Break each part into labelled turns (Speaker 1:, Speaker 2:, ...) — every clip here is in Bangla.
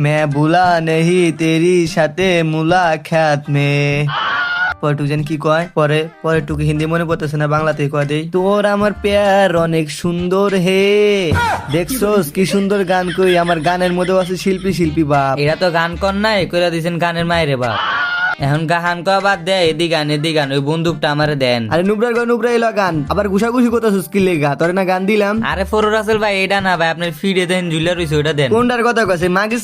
Speaker 1: मैं ভুলা নেহি তেরি সাথে মুলাকাত মে পরটুকজন কি কয় পরে পরে টুকে হিন্দি মনে পড়তেছে না বাংলাতে কয় দেই তোর আমার পেয়ার অনেক সুন্দর হে দেখছোস কি সুন্দর গান কই আমার গানের মধ্যেও আছে শিল্পী শিল্পী বাপ
Speaker 2: এরা তো গান কর নাই কইরা দিছেন গানের মায়েরে বাপ এখন গান কয়া বাদ দেয় এদি গান এদি গান ওই বন্দুকটা আমারে দেন।
Speaker 1: আরে নুবরার গান নুবরা এলো গান। আবার ঘুষাঘুষি করতেছিস কি লেগা? তোর না গান দিলাম।
Speaker 2: আরে ফরুর রাসেল ভাই এটা না ভাই আপনার ফিডে দেন জুলিয়া রইছে ওটা দেন।
Speaker 1: কোনটার কথা কইছে? মাগি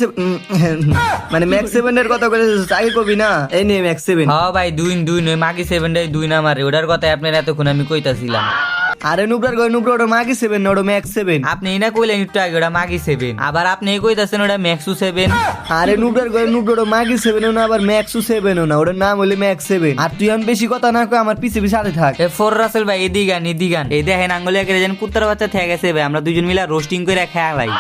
Speaker 1: মানে ম্যাক্স সেভেন এর কথা কইছিস আগে কবি না? এই নে ম্যাক্স সেভেন।
Speaker 2: হ ভাই দুই দুই নয় মাগি সেভেন দুই না মারে ওটার কথা আপনার এতক্ষণ আমি কইতাছিলাম।
Speaker 1: আরে নুবরার গয় নুবরা ওটা মাগি সেভেন না ওটা ম্যাক্স সেভেন
Speaker 2: আপনি এই না কইলেন একটু আগে ওটা মাগি সেভেন আবার আপনি এই কইতাছেন ওটা ম্যাক্সু সেভেন
Speaker 1: আরে নুবরার গয় নুবরা ওটা মাগি সেভেন না আবার ম্যাক্সু সেভেন না ওটার নাম হলে ম্যাক্স সেভেন আর তুই আমি বেশি কথা না কই আমার পিছে পিছে সাথে থাক।
Speaker 2: এ ফর রাসেল ভাই এদি গান এদি গান এই দেখেন আঙ্গুলে গেলে যেন কুত্তার বাচ্চা থেকে গেছে ভাই আমরা দুজন মিলা রোস্টিং করে খেয়ালাই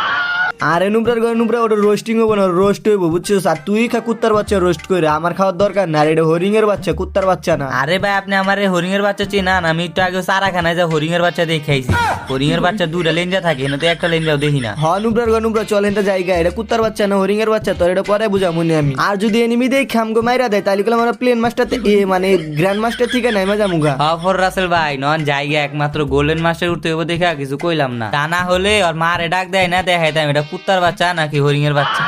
Speaker 1: আরে নুবরার গান নুবরা ওটা রোস্টিং হব না রোস্ট হইবো বুঝছিস? আর তুই খা কুত্তার বাচ্চা রোস্ট করে আমার খাওয়ার দরকার না এটা হরিং এর বাচ্চা কুত্তার বাচ্চা না।
Speaker 2: আরে ভাই আপনি আমার হরিং এর বাচ্চা চিনান আমি একটু আগে সারা খানায় যা হরিং এর বাচ্চা দেখে খাইছি। হরিং এর বাচ্চা দুটা লেঞ্জা থাকে না তো একটা লেঞ্জাও দেখি না।
Speaker 1: হ নুবরার গান নুবরা চলেন তো জায়গা এটা কুত্তার বাচ্চা না হরিং এর বাচ্চা তোর এটা পরে বুঝা মনে আমি। আর যদি এনিমি দেই খামগো মাইরা দেয় তাহলে আমরা প্লেন মাস্টার এ মানে গ্র্যান্ড মাস্টার থেকে নাই মজা মুগা
Speaker 2: হফর রাসেল ভাই নন জায়গা একমাত্র গোল্ডেন মাস্টার উঠতে হইব দেখে কিছু কইলাম না। তা না হলে আর মারে ডাক দেয় না দেখাইতাম এটা কুত্তার বাচ্চা নাকি হরিং এর বাচ্চা?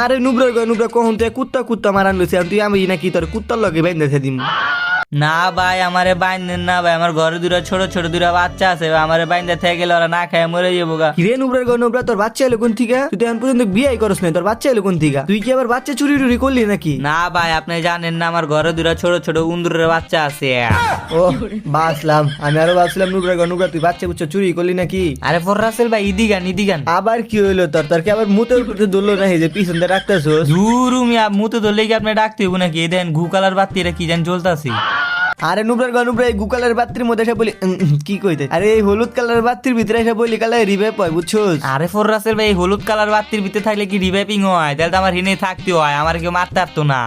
Speaker 1: আরে নুবরা নুবরা কখন তুই কুত্তা কুত্তা মারান লইছে তুই আমি নাকি তোর কুত্তার লগে বেঁধে দিম।
Speaker 2: না ভাই আমারে বাইন্দেন না ভাই। আমার ঘরে দুটা ছোট ছোট দুটা বাচ্চা আছে আমারে বাইন্দে থেকে গেলে ওরা না খায় মরে যাব গা।
Speaker 1: কিরে নুবরার গান নুবরা তোর বাচ্চা এলো কোন থিকা? তুই এখন পর্যন্ত বিয়াই করস না তোর বাচ্চা এলো কোন থিকা? তুই কি আবার বাচ্চা চুরি টুরি করলি নাকি?
Speaker 2: না ভাই আপনি জানেন না আমার ঘরে দুটা ছোট ছোট উন্দুরের বাচ্চা আছে।
Speaker 1: ও বাসলাম আমি আরও ভাবছিলাম নুবরা গান নুবরা তুই বাচ্চা বুচ্চা চুরি করলি নাকি?
Speaker 2: আরে ফর রাসেল ভাই ইদি গান ইদি গান
Speaker 1: আবার কি হইল তোর? তোর কি আবার মুতের উপরে ধরলো না যে পিছন দিয়ে রাখতেছোস
Speaker 2: জুরু মিয়া মুতে ধরলে কি আপনি ডাকতে হইব নাকি? এই দেন ঘু কালার বাতি এটা কি জান চলতাছি
Speaker 1: আরে নুবরার গা নুবরা এই গু কালার বাত্রির মধ্যে এসে বলি উম, কি কইতে? আরে এই হলুদ কালারের বাত্রির ভিতরে এসে বলি কালে রিভাইভ হয় বুঝছোস?
Speaker 2: আরে ফর ভাই এই হলুদ কালার বাতির ভিতরে থাকলে কি রিভাইপিং হয়? তাহলে তো আমার হিনে থাকতে হয় আমার কেউ মারতে পারতো না।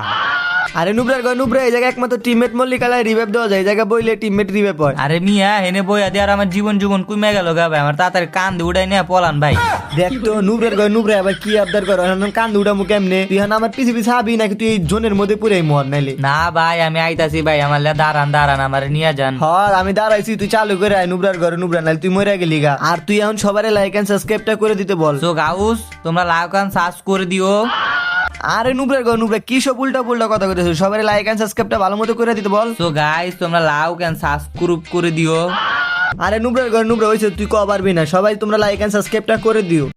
Speaker 1: আরে নুবরার গান নুবরা এই জায়গায় একমাত্র টিমমেট মল্লি কালার রিভাইভ দেওয়া যায় এই জায়গায় বইলে টিমমেট রিভাইভ হয়।
Speaker 2: আরে মিয়া হেনে বইয়া দিয়ে আর আমার জীবন জীবন কুমে গেল গা ভাই আমার তাড়াতাড়ি কান দিয়ে উড়াই নিয়ে পলান ভাই।
Speaker 1: দেখ তো নুবরার গান নুবরা আবার কি আবদার করো? এখন কান উড়ামু কেমনে? তুই এখন আমার পিছে পিছে আবি নাকি তুই এই জোনের মধ্যে পুরাই মর নাইলে?
Speaker 2: না ভাই আমি আইতাছি ভাই আমার লে দাঁড়ান দাঁড়ান আমার নিয়ে যান।
Speaker 1: হ আমি দাঁড়াইছি তুই চালু করে আয় নুবরার ঘরে নুবরা নাইলে তুই মরে গেলি গা। আর তুই এখন সবারে লাইক এন্ড সাবস্ক্রাইবটা করে দিতে বল।
Speaker 2: সো গাউস তোমরা লাইক কান সার্চ করে দিও।
Speaker 1: আরে নুবরা গো নুবরা কি সব উল্টা পুল্টা কথা কইতেছ? সবারে লাইক এন্ড সাবস্ক্রাইবটা ভালো মতো করে দিতে বল।
Speaker 2: সো গাইস তোমরা লাউ ক্যান সাবস্ক্রাইব করে দিও।
Speaker 1: আরে নুবরা গো নুবরা হইছে তুই কো পারবি না? সবাই তোমরা লাইক এন্ড সাবস্ক্রাইবটা করে দিও।